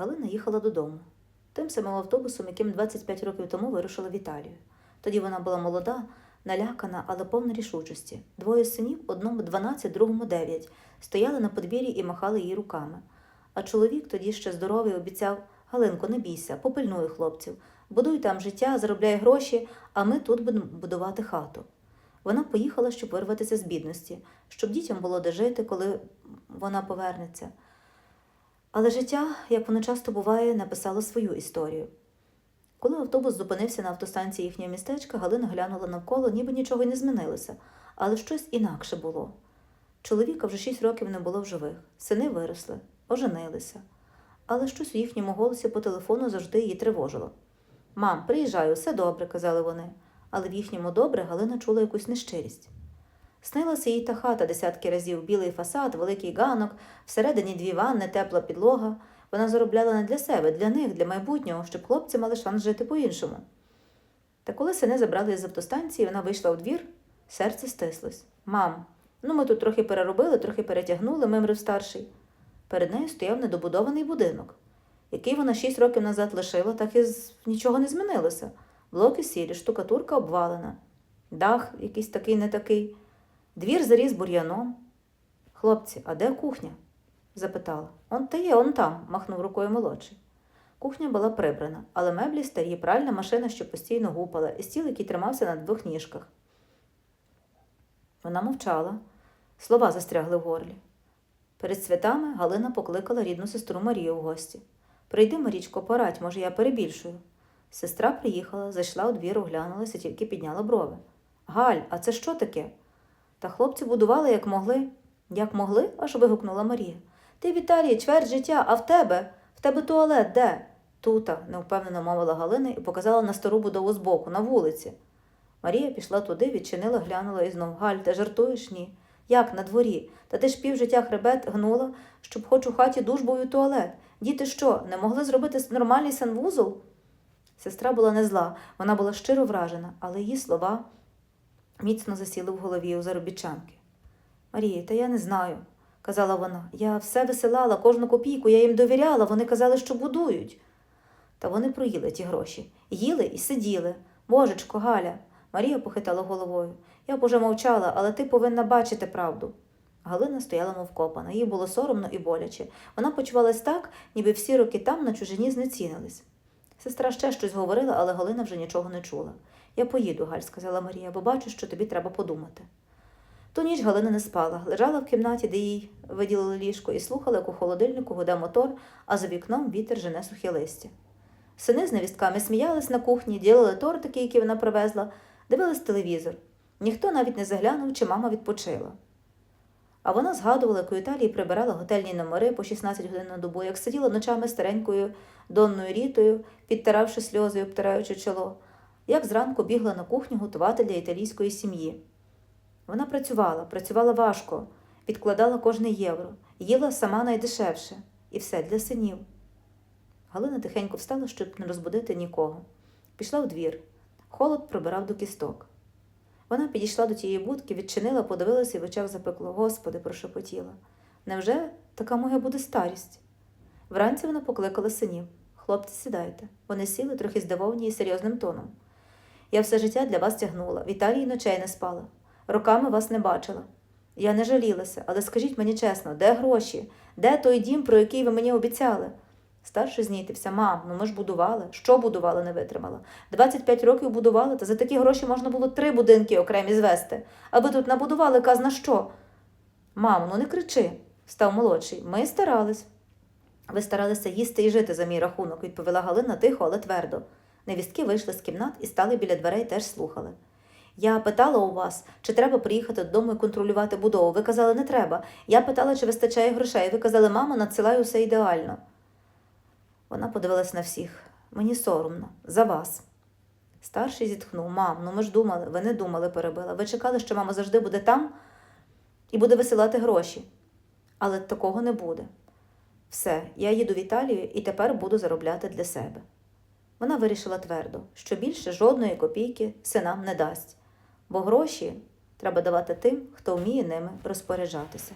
Галина їхала додому. Тим самим автобусом, яким 25 років тому вирушила в Італію. Тоді вона була молода, налякана, але повна рішучості. Двоє синів, одному 12, другому 9, стояли на подвір'ї і махали її руками. А чоловік тоді ще здоровий обіцяв Галинко, не бійся, попильнуй хлопців, будуй там життя, заробляй гроші, а ми тут будемо будувати хату. Вона поїхала, щоб вирватися з бідності, щоб дітям було де жити, коли вона повернеться. Але життя, як воно часто буває, написало свою історію. Коли автобус зупинився на автостанції їхнього містечка, Галина глянула навколо, ніби нічого й не змінилося, але щось інакше було. Чоловіка вже шість років не було в живих, сини виросли, оженилися. Але щось у їхньому голосі по телефону завжди її тривожило. Мам, приїжджаю, все добре, казали вони, але в їхньому добре Галина чула якусь нещирість. Снилася їй та хата десятки разів, білий фасад, великий ганок, всередині дві ванни, тепла підлога. Вона заробляла не для себе, для них, для майбутнього, щоб хлопці мали шанс жити по-іншому. Та коли сини забрали з автостанції, вона вийшла у двір, серце стислось. Мам, ну ми тут трохи переробили, трохи перетягнули, мимрив старший. Перед нею стояв недобудований будинок, який вона шість років назад лишила, так і нічого не змінилося. Блоки сірі, штукатурка обвалена, дах якийсь такий не такий, двір заріс бур'яном. Хлопці, а де кухня? запитала. Он та є, он там, махнув рукою молодший. Кухня була прибрана, але меблі старі, пральна машина, що постійно гупала, і стіл, який тримався на двох ніжках. Вона мовчала, слова застрягли в горлі. Перед святами Галина покликала рідну сестру Марію в гості. Прийди, Марічко, порадь, може, я перебільшую. Сестра приїхала, зайшла у двір, оглянулася, тільки підняла брови. Галь, а це що таке? Та хлопці будували, як могли. Як могли? аж вигукнула Марія. Ти в Італії чверть життя, а в тебе? В тебе туалет де? Тута, невпевнено мовила Галина і показала на стару будову збоку, на вулиці. Марія пішла туди, відчинила, глянула і знов. Галь, ти жартуєш? Ні. Як на дворі? Та ти ж півжиття хребет гнула, щоб хоч у хаті і туалет. Діти що, не могли зробити нормальний санвузол? Сестра була не зла, вона була щиро вражена, але її слова міцно засіли в голові у заробітчанки. Марія, та я не знаю, казала вона. Я все висилала, кожну копійку, я їм довіряла, вони казали, що будують. Та вони проїли ті гроші. Їли і сиділи. Божечко, Галя. Марія похитала головою. Я б уже мовчала, але ти повинна бачити правду. Галина стояла мов копана. Їй було соромно і боляче. Вона почувалась так, ніби всі роки там на чужині знецінились. Сестра ще щось говорила, але Галина вже нічого не чула. Я поїду, Галь, сказала Марія, бо бачу, що тобі треба подумати. Ту ніч Галина не спала, лежала в кімнаті, де їй виділили ліжко, і слухала, як у холодильнику гуде мотор, а за вікном вітер жене сухі листя. Сини з невістками сміялись на кухні, ділили тортики, які вона привезла, дивились телевізор. Ніхто навіть не заглянув, чи мама відпочила. А вона згадувала, як у Італії прибирала готельні номери по 16 годин на добу, як сиділа ночами старенькою донною рітою, підтиравши сльози і обтираючи чоло, як зранку бігла на кухню готувати для італійської сім'ї. Вона працювала, працювала важко, відкладала кожне євро, їла сама найдешевше, і все для синів. Галина тихенько встала, щоб не розбудити нікого. Пішла в двір. Холод пробирав до кісток. Вона підійшла до тієї будки, відчинила, подивилася і в очах запекло. Господи, прошепотіла. Невже така моя буде старість? Вранці вона покликала синів. Хлопці, сідайте. Вони сіли трохи здивовані і серйозним тоном. Я все життя для вас тягнула, в Італії ночей не спала. Роками вас не бачила. Я не жалілася, але скажіть мені чесно, де гроші? Де той дім, про який ви мені обіцяли? Старший знітився, мам, ну ми ж будували. Що будували, не витримала. 25 років будували, та за такі гроші можна було три будинки окремі звести. Аби тут набудували казна що. Мамо, ну не кричи, став молодший. Ми старались. Ви старалися їсти і жити за мій рахунок, відповіла Галина тихо, але твердо. Невістки вийшли з кімнат і стали біля дверей, теж слухали. Я питала у вас, чи треба приїхати додому і контролювати будову. Ви казали, не треба. Я питала, чи вистачає грошей. Ви казали, мамо, надсилаю усе ідеально. Вона подивилась на всіх. Мені соромно, за вас. Старший зітхнув. Мам, ну ми ж думали, ви не думали, перебила. Ви чекали, що мама завжди буде там і буде висилати гроші. Але такого не буде. Все, я їду в Італію і тепер буду заробляти для себе. Вона вирішила твердо, що більше жодної копійки синам не дасть, бо гроші треба давати тим, хто вміє ними розпоряджатися.